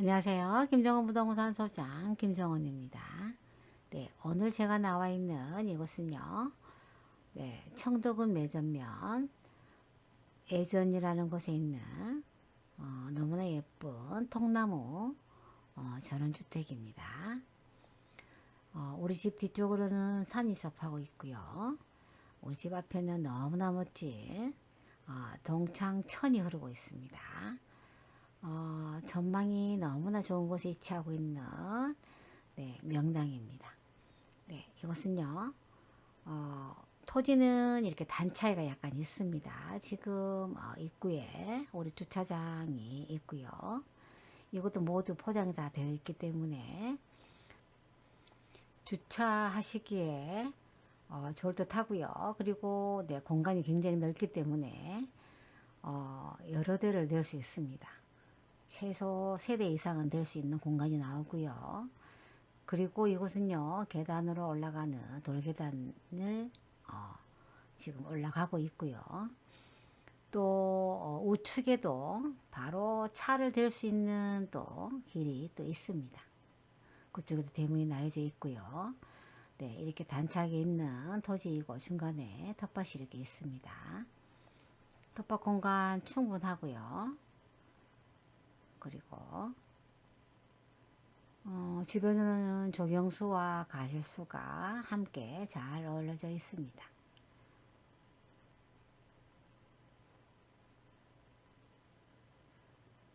안녕하세요. 김정은 부동산 소장 김정은입니다. 네, 오늘 제가 나와 있는 이곳은요. 네, 청도군 매전면 애전이라는 곳에 있는 어, 너무나 예쁜 통나무 어, 전원주택입니다. 어, 우리 집 뒤쪽으로는 산이 접하고 있고요. 우리 집 앞에는 너무나 멋진 어, 동창천이 흐르고 있습니다. 어, 전망이 너무나 좋은 곳에 위치하고 있는 네, 명당입니다. 네, 이곳은요. 어, 토지는 이렇게 단차이가 약간 있습니다. 지금 어, 입구에 우리 주차장이 있고요. 이것도 모두 포장이 다 되어 있기 때문에 주차하시기에 어, 좋을 듯 하고요. 그리고 네, 공간이 굉장히 넓기 때문에 어, 여러 대를 낼 수 있습니다. 최소 세대 이상은 될 수 있는 공간이 나오고요. 그리고 이곳은요, 계단으로 올라가는 돌계단을 어, 지금 올라가고 있고요. 또 어, 우측에도 바로 차를 댈 수 있는 또 길이 또 있습니다. 그쪽에도 대문이 나여져 있고요. 네, 이렇게 단착이 있는 토지이고 중간에 텃밭이 이렇게 있습니다. 텃밭 공간 충분하고요. 그리고 어, 주변으로는 조경수와 가실수가 함께 잘 어울려져 있습니다.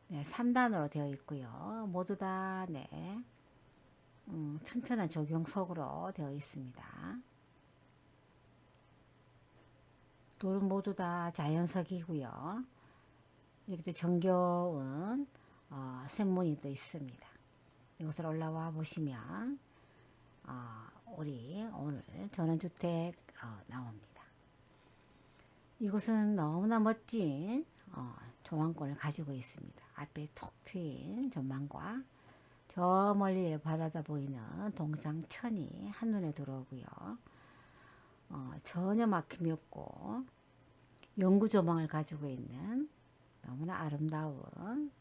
네, 3단으로 되어 있고요. 모두 다 네, 음, 튼튼한 조경석으로 되어 있습니다. 돌은 모두 다 자연석이고요. 이렇게 또 정겨운 어, 샘문이 또 있습니다. 이곳을 올라와 보시면 어, 우리 오늘 전원주택 어, 나옵니다. 이곳은 너무나 멋진 어, 조망권을 가지고 있습니다. 앞에 톡 트인 전망과 저 멀리 바라다 보이는 동상천이 한눈에 들어오고요. 어, 전혀 막힘이 없고 영구 조망을 가지고 있는 너무나 아름다운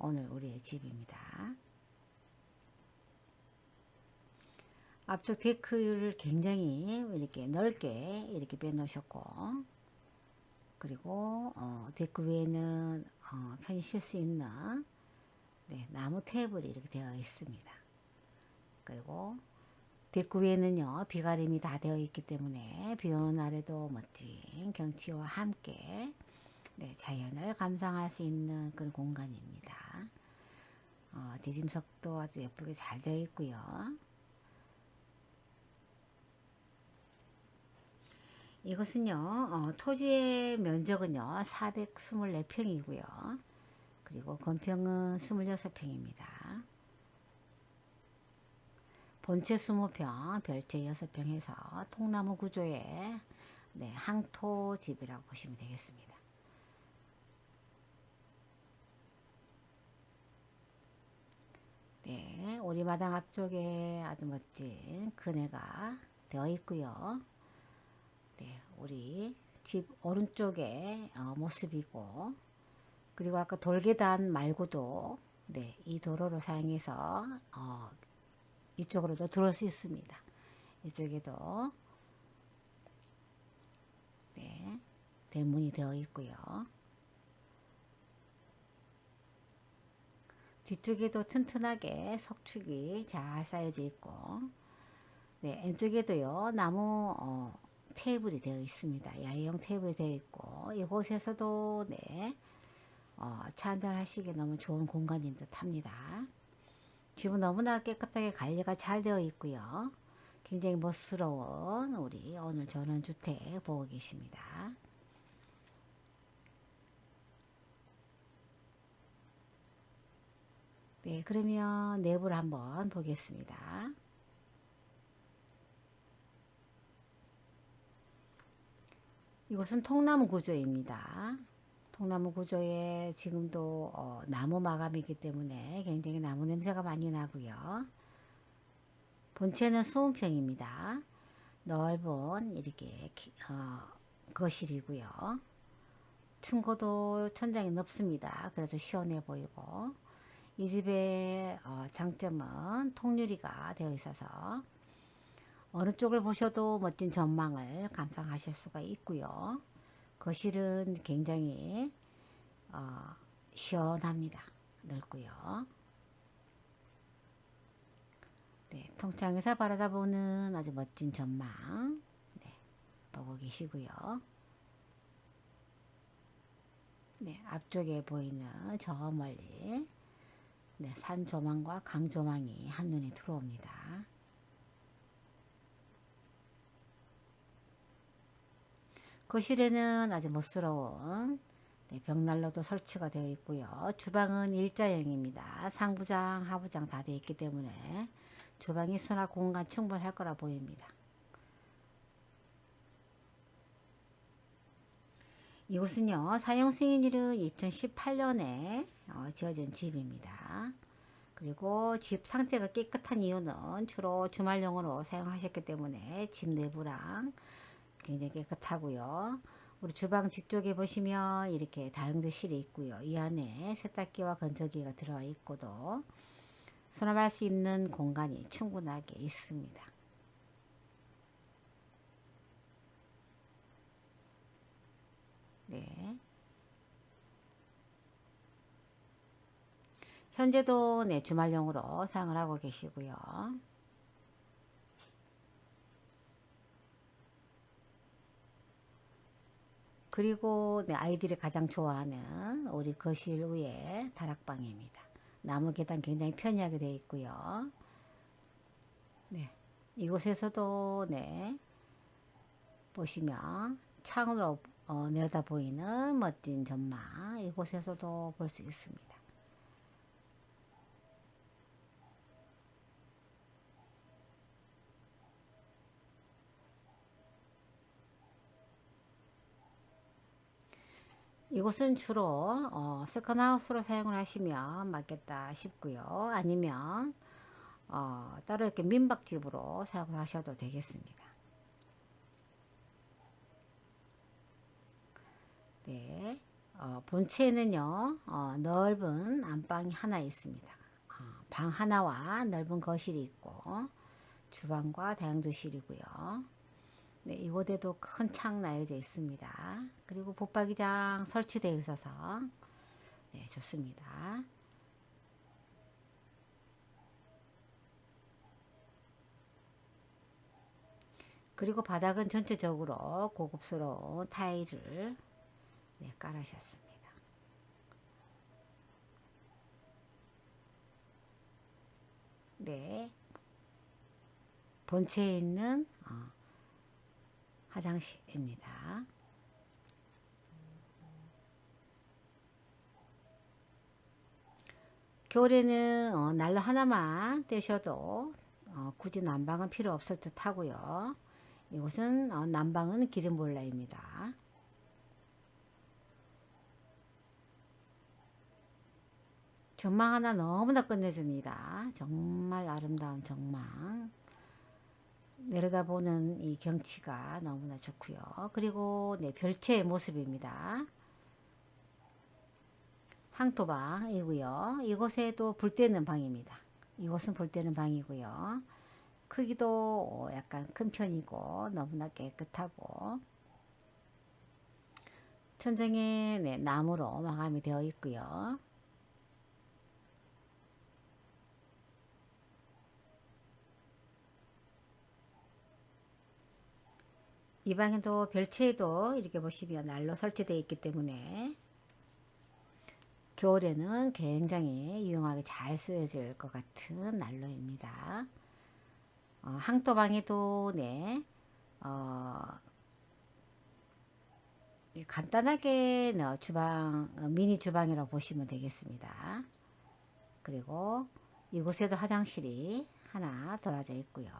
오늘 우리의 집입니다. 앞쪽 데크를 굉장히 이렇게 넓게 이렇게 빼놓으셨고 그리고 어, 데크 위에는 어, 편히 쉴 수 있는 네, 나무 테이블이 이렇게 되어 있습니다. 그리고 데크 위에는요 비가림이 다 되어 있기 때문에 비 오는 날에도 멋진 경치와 함께 네, 자연을 감상할 수 있는 그런 공간입니다. 어, 디딤석도 아주 예쁘게 잘 되어 있고요. 이것은요, 어, 토지의 면적은요, 424평이고요. 그리고 건평은 26평입니다. 본체 20평, 별채 6평 해서 통나무 구조의 네, 항토 집이라고 보시면 되겠습니다. 네, 우리 마당 앞쪽에 아주 멋진 그네가 되어 있고요. 네, 우리 집 오른쪽에 어, 모습이고 그리고 아까 돌계단 말고도 네, 이 도로를 사용해서 어, 이쪽으로도 들어올 수 있습니다. 이쪽에도 네, 대문이 되어 있고요. 뒤쪽에도 튼튼하게 석축이 잘 쌓여져 있고 네, 왼쪽에도요 나무 어, 테이블이 되어 있습니다. 야외용 테이블이 되어 있고 이곳에서도 네, 어, 차 한잔 하시기에 너무 좋은 공간인 듯 합니다. 집은 너무나 깨끗하게 관리가 잘 되어 있고요. 굉장히 멋스러운 우리 오늘 전원주택 보고 계십니다. 네, 그러면 내부를 한번 보겠습니다. 이곳은 통나무 구조입니다. 통나무 구조에 지금도 어, 나무 마감이기 때문에 굉장히 나무 냄새가 많이 나고요. 본체는 수은평입니다. 넓은 이렇게 어, 거실이고요. 층고도 천장이 넓습니다. 그래서 시원해 보이고 이 집의 어, 장점은 통유리가 되어 있어서 어느 쪽을 보셔도 멋진 전망을 감상하실 수가 있고요. 거실은 굉장히 어, 시원합니다. 넓고요. 네, 통창에서 바라다보는 아주 멋진 전망 네, 보고 계시고요. 네, 앞쪽에 보이는 저 멀리 네, 산 조망과 강 조망이 한눈에 들어옵니다. 거실에는 아주 멋스러운 네, 벽난로도 설치가 되어 있고요. 주방은 일자형입니다. 상부장, 하부장 다 되어 있기 때문에 주방이 수납 공간 충분할 거라 보입니다. 이곳은요 사용 승인일은 2018년에 어, 지어진 집입니다. 그리고 집 상태가 깨끗한 이유는 주로 주말용으로 사용하셨기 때문에 집 내부랑 굉장히 깨끗하고요. 우리 주방 뒤쪽에 보시면 이렇게 다용도실이 있고요. 이 안에 세탁기와 건조기가 들어와 있고도 수납할 수 있는 공간이 충분하게 있습니다. 네. 현재도 네, 주말용으로 사용을 하고 계시고요. 그리고 네, 아이들이 가장 좋아하는 우리 거실 위에 다락방입니다. 나무 계단 굉장히 편리하게 되어 있고요. 네, 이곳에서도 네 보시면 창으로 어, 내려다 보이는 멋진 전망 이곳에서도 볼 수 있습니다. 이곳은 주로 어, 세컨하우스로 사용을 하시면 맞겠다 싶고요. 아니면 어, 따로 이렇게 민박집으로 사용을 하셔도 되겠습니다. 네, 어, 본체에는요 어, 넓은 안방이 하나 있습니다. 어, 방 하나와 넓은 거실이 있고 주방과 다용도실이고요. 네, 이곳에도 큰 창 나여져 있습니다. 그리고 붙박이장 설치되어 있어서 네, 좋습니다. 그리고 바닥은 전체적으로 고급스러운 타일을 네, 깔으셨습니다. 네. 본체에 있는 어, 화장실입니다. 겨울에는 어, 난로 하나만 떼셔도 어, 굳이 난방은 필요 없을 듯 하고요. 이곳은 어, 난방은 기름볼라입니다. 전망 하나 너무나 끝내줍니다. 정말 아름다운 전망. 내려다보는 이 경치가 너무나 좋고요. 그리고 네, 별채의 모습입니다. 항토방이고요. 이곳에도 불 때는 방입니다. 이곳은 불 때는 방이고요. 크기도 약간 큰 편이고 너무나 깨끗하고 천정에 네, 나무로 마감이 되어 있고요. 이 방에도 별채에도 이렇게 보시면 난로 설치되어 있기 때문에 겨울에는 굉장히 유용하게 잘 쓰여질 것 같은 난로입니다. 어, 항토방에도 네, 어, 간단하게 어, 주방 어, 미니 주방이라고 보시면 되겠습니다. 그리고 이곳에도 화장실이 하나 돌아져 있고요.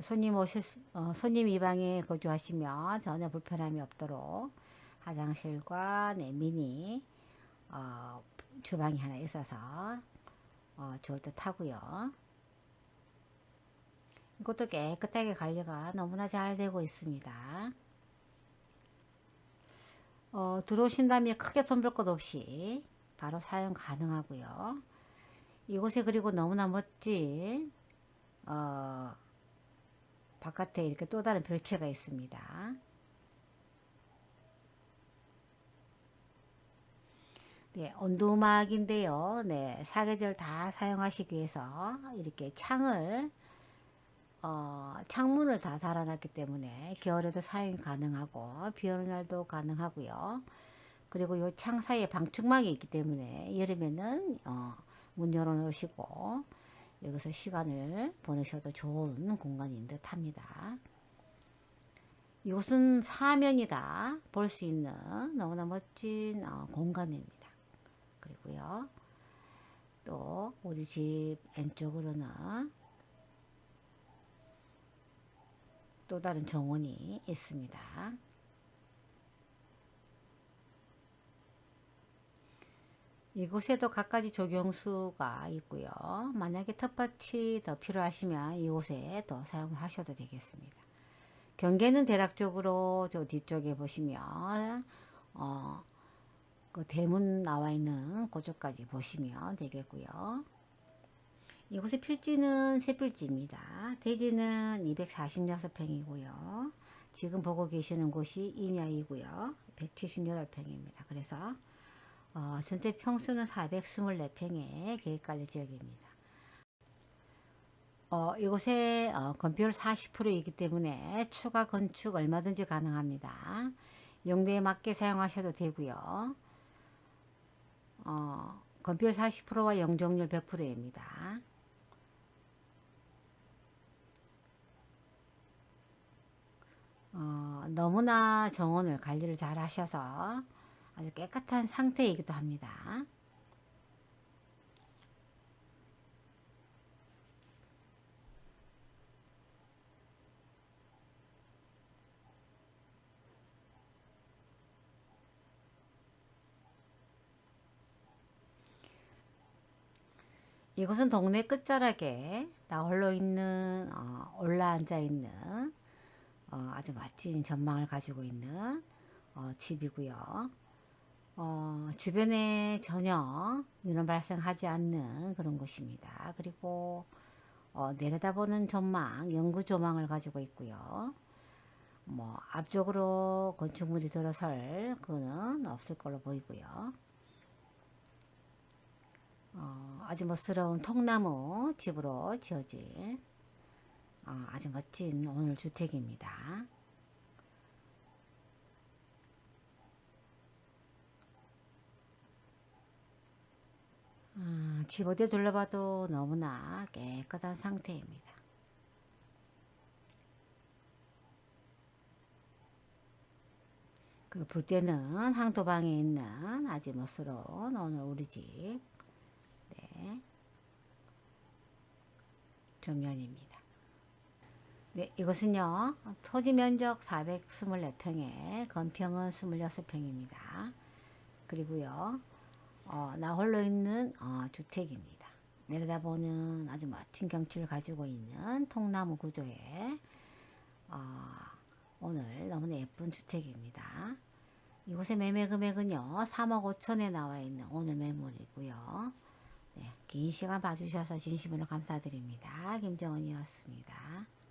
손님 오실 어, 손님 이 방에 거주하시면 전혀 불편함이 없도록 화장실과 네, 미니 어, 주방이 하나 있어서 어, 좋을 듯 하고요. 이것도 깨끗하게 관리가 너무나 잘 되고 있습니다. 어, 들어오신다면 크게 손볼 것 없이 바로 사용 가능하고요. 이곳에 그리고 너무나 멋진 어, 바깥에 이렇게 또 다른 별채가 있습니다. 네, 온두막인데요. 네, 사계절 다 사용하시기 위해서 이렇게 창을 어, 창문을 다 달아놨기 때문에 겨울에도 사용이 가능하고 비 오는 날도 가능하고요. 그리고 요 창 사이에 방충망이 있기 때문에 여름에는 어, 문 열어 놓으시고 여기서 시간을 보내셔도 좋은 공간인 듯 합니다. 이곳은 사면이다 볼 수 있는 너무나 멋진 어, 공간입니다. 그리고요. 또 우리 집 왼쪽으로는 또 다른 정원이 있습니다. 이곳에도 갖가지 조경수가 있고요. 만약에 텃밭이 더 필요하시면 이곳에 더 사용을 하셔도 되겠습니다. 경계는 대략적으로 저 뒤쪽에 보시면 어, 그 대문 나와 있는 그쪽까지 보시면 되겠고요. 이곳의 필지는 세 필지입니다. 대지는 246평이고요. 지금 보고 계시는 곳이 임야이고요. 178평입니다. 그래서 어, 전체 평수는 424평의 계획관리 지역입니다. 어, 이곳에 어, 건폐율 40%이기 때문에 추가 건축 얼마든지 가능합니다. 용도에 맞게 사용하셔도 되고요. 어, 건폐율 40%와 용적률 100%입니다. 어, 너무나 정원을 관리를 잘 하셔서 아주 깨끗한 상태이기도 합니다. 이곳은 동네 끝자락에 나 홀로 있는 어, 올라앉아 있는 어, 아주 멋진 전망을 가지고 있는 어, 집이고요. 어, 주변에 전혀 민원 발생하지 않는 그런 곳입니다. 그리고 어, 내려다보는 전망, 연구 조망을 가지고 있고요. 뭐 앞쪽으로 건축물이 들어설 그는 없을 걸로 보이고요. 어, 아주 멋스러운 통나무 집으로 지어진 어, 아주 멋진 오늘 주택입니다. 음, 집 어디 둘러봐도 너무나 깨끗한 상태입니다. 그 불때는 항도방에 있는 아주 멋스러운 오늘 우리 집 네. 전면입니다. 네, 이것은요. 토지 면적 424평에 건평은 26평입니다. 그리고요. 어, 나 홀로 있는 어, 주택입니다. 내려다보는 아주 멋진 경치를 가지고 있는 통나무 구조의 어, 오늘 너무나 예쁜 주택입니다. 이곳의 매매 금액은요 3억 5천에 나와 있는 오늘 매물이고요. 네, 긴 시간 봐주셔서 진심으로 감사드립니다. 김정은이었습니다.